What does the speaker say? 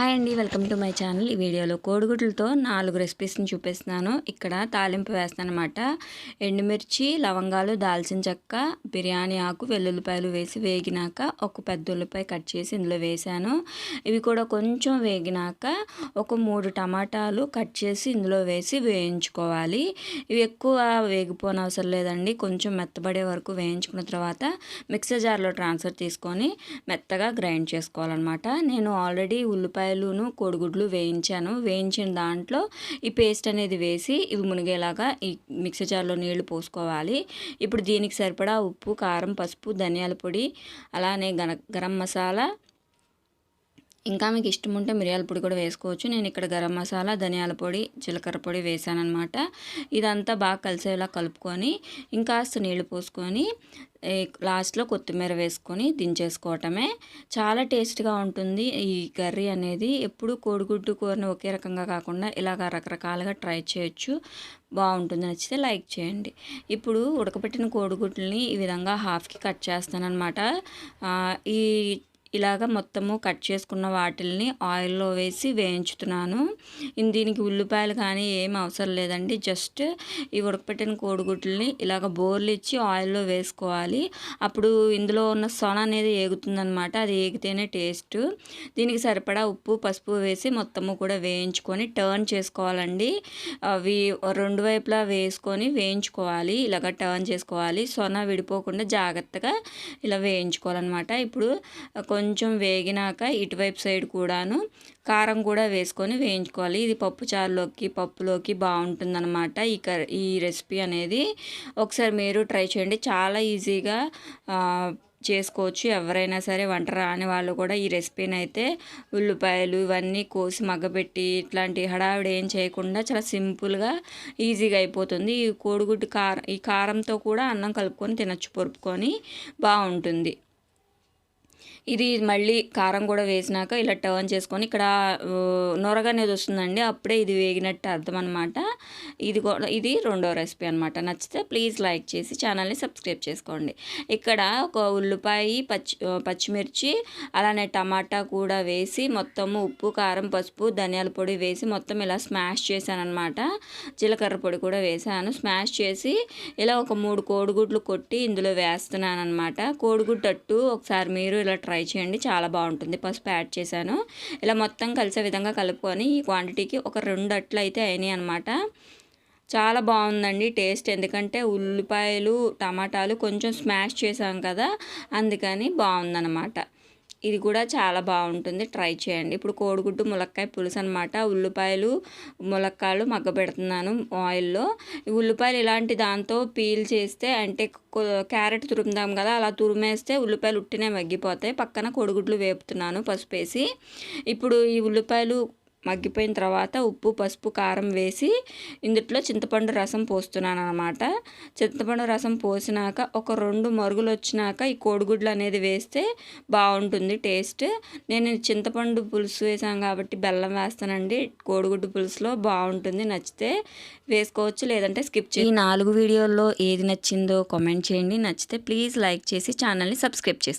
Hi అండి welcome to my channel. ఈ వీడియోలో కోడిగుడ్లతో నాలుగు రెసిపీస్ని చూపిస్తున్నాను. ఇక్కడ తాలింపు వేస్తాను అనమాట ఎండుమిర్చి లవంగాలు దాల్చిన చెక్క బిర్యానీ ఆకు వెల్లుల్లిపాయలు వేసి వేగినాక ఒక పెద్ద ఉల్లిపాయ కట్ చేసి ఇందులో వేసాను. ఇవి కూడా కొంచెం వేగినాక ఒక మూడు టమాటాలు కట్ చేసి ఇందులో వేసి వేయించుకోవాలి. ఇవి ఎక్కువ వేగిపోని అవసరం లేదండి. కొంచెం మెత్తబడే వరకు వేయించుకున్న తర్వాత మిక్సర్ జార్లో ట్రాన్స్ఫర్ తీసుకొని మెత్తగా గ్రైండ్ చేసుకోవాలన్నమాట. నేను ఆల్రెడీ ఉల్లిపాయ ఉల్లిపాయలును కోడిగుడ్లు వేయించాను. వేయించిన దాంట్లో ఈ పేస్ట్ అనేది వేసి ఇవి మునిగేలాగా ఈ మిక్సీ జార్లో నీళ్ళు పోసుకోవాలి. ఇప్పుడు దీనికి సరిపడా ఉప్పు కారం పసుపు ధనియాల పొడి అలానే గన గరం మసాలా ఇంకా మీకు ఇష్టం ఉంటే మిరియాల పొడి కూడా వేసుకోవచ్చు. నేను ఇక్కడ గరం మసాలా ధనియాల పొడి జీలకర్ర పొడి వేసాను ఇదంతా బాగా కలిసేలా కలుపుకొని ఇంకాస్త నీళ్ళు పోసుకొని లాస్ట్లో కొత్తిమీర వేసుకొని దించేసుకోవటమే. చాలా టేస్ట్గా ఉంటుంది ఈ కర్రీ అనేది. ఎప్పుడు కోడిగుడ్డు కూరని ఒకే రకంగా కాకుండా ఇలాగ రకరకాలుగా ట్రై చేయొచ్చు. బాగుంటుంది. నచ్చితే లైక్ చేయండి. ఇప్పుడు ఉడకబెట్టిన కోడిగుడ్లని ఈ విధంగా హాఫ్కి కట్ చేస్తానమాట ఈ ఇలాగ మొత్తము కట్ చేసుకున్న వాటిల్ని ఆయిల్లో వేసి వేయించుతున్నాను. దీనికి ఉల్లిపాయలు కానీ ఏం అవసరం లేదండి. జస్ట్ ఈ ఉడకపెట్టిన కోడిగుడ్లని ఇలాగ బోర్లు ఇచ్చి ఆయిల్లో వేసుకోవాలి. అప్పుడు ఇందులో ఉన్న సొన అనేది ఏగుతుందనమాట అది ఏగితేనే టేస్ట్. దీనికి సరిపడా ఉప్పు పసుపు వేసి మొత్తము కూడా వేయించుకొని టర్న్ చేసుకోవాలండి. అవి రెండు వైపులా వేసుకొని వేయించుకోవాలి. ఇలాగ టర్న్ చేసుకోవాలి. సొన విడిపోకుండా జాగ్రత్తగా ఇలా వేయించుకోవాలన్నమాట. ఇప్పుడు కొంచెం వేగినాక ఇటువైపు సైడ్ కూడాను కారం కూడా వేసుకొని వేయించుకోవాలి. ఇది పప్పు చారులోకి పప్పులోకి బాగుంటుందన్నమాట. ఈ కర్ ఈ రెసిపీ అనేది ఒకసారి మీరు ట్రై చేయండి. చాలా ఈజీగా చేసుకోవచ్చు. ఎవరైనా సరే వంట రాని వాళ్ళు కూడా ఈ రెసిపీని అయితే ఉల్లిపాయలు ఇవన్నీ కోసి మగ్గబెట్టి ఇట్లాంటి హడావిడి ఏం చేయకుండా చాలా సింపుల్గా ఈజీగా అయిపోతుంది. ఈ కోడిగుడ్డు కారం ఈ కారంతో కూడా అన్నం కలుపుకొని తినచ్చు. పొరుపుకొని బాగుంటుంది. ఇది మళ్ళీ కారం కూడా వేసినాక ఇలా టర్న్ చేసుకొని ఇక్కడ నొరగనేది వస్తుందండి అప్పుడే ఇది వేగినట్టు అర్థం అనమాట ఇది కూడా ఇది రెండో రెసిపీ అనమాట నచ్చితే ప్లీజ్ లైక్ చేసి ఛానల్ని సబ్స్క్రైబ్ చేసుకోండి. ఇక్కడ ఒక ఉల్లిపాయ పచ్చి పచ్చిమిర్చి అలానే టమాటా కూడా వేసి మొత్తము ఉప్పు కారం పసుపు ధనియాల పొడి వేసి మొత్తం ఇలా స్మాష్ చేశాను అనమాట జీలకర్ర పొడి కూడా వేసాను స్మాష్ చేసి ఇలా ఒక మూడు కోడిగుడ్లు కొట్టి ఇందులో వేస్తున్నాను అనమాట కోడిగుడ్డట్టు ఒకసారి మీరు ఇలా ట్రై చేయండి. చాలా బాగుంటుంది. పసుపు యాడ్ చేశాను. ఇలా మొత్తం కలిసే విధంగా కలుపుకొని ఈ క్వాంటిటీకి ఒక రెండు అట్లు అయితే అయినాయి అనమాట చాలా బాగుందండి టేస్ట్. ఎందుకంటే ఉల్లిపాయలు టమాటాలు కొంచెం స్మాష్ చేసాం కదా అందుకని బాగుందన్నమాట. ఇది కూడా చాలా బాగుంటుంది. ట్రై చేయండి. ఇప్పుడు కోడిగుడ్డు ములక్కాయ పులుసు అనమాట ఉల్లిపాయలు ములక్కాయలు మగ్గబెడుతున్నాను ఆయిల్లో. ఉల్లిపాయలు ఇలాంటి దాంతో పీల్ చేస్తే అంటే క్యారెట్ తురుముదాం కదా అలా తురిమేస్తే ఉల్లిపాయలు ఉట్టినే మగ్గిపోతాయి. పక్కన కోడిగుడ్లు వేపుతున్నాను పసుపు వేసి ఇప్పుడు ఈ ఉల్లిపాయలు మగ్గిపోయిన తర్వాత ఉప్పు పసుపు కారం వేసి ఇందుట్లో చింతపండు రసం పోస్తున్నాను అనమాట చింతపండు రసం పోసినాక ఒక రెండు మరుగులు వచ్చినాక ఈ కోడిగుడ్లు అనేది వేస్తే బాగుంటుంది టేస్ట్. నేను చింతపండు పులుసు వేసాను కాబట్టి బెల్లం వేస్తానండి. కోడిగుడ్డు పులుసులో బాగుంటుంది. నచ్చితే వేసుకోవచ్చు లేదంటే స్కిప్ చేయి ఈ నాలుగు వీడియోల్లో ఏది నచ్చిందో కామెంట్ చేయండి. నచ్చితే ప్లీజ్ లైక్ చేసి ఛానల్ని సబ్స్క్రైబ్ చేసుకోండి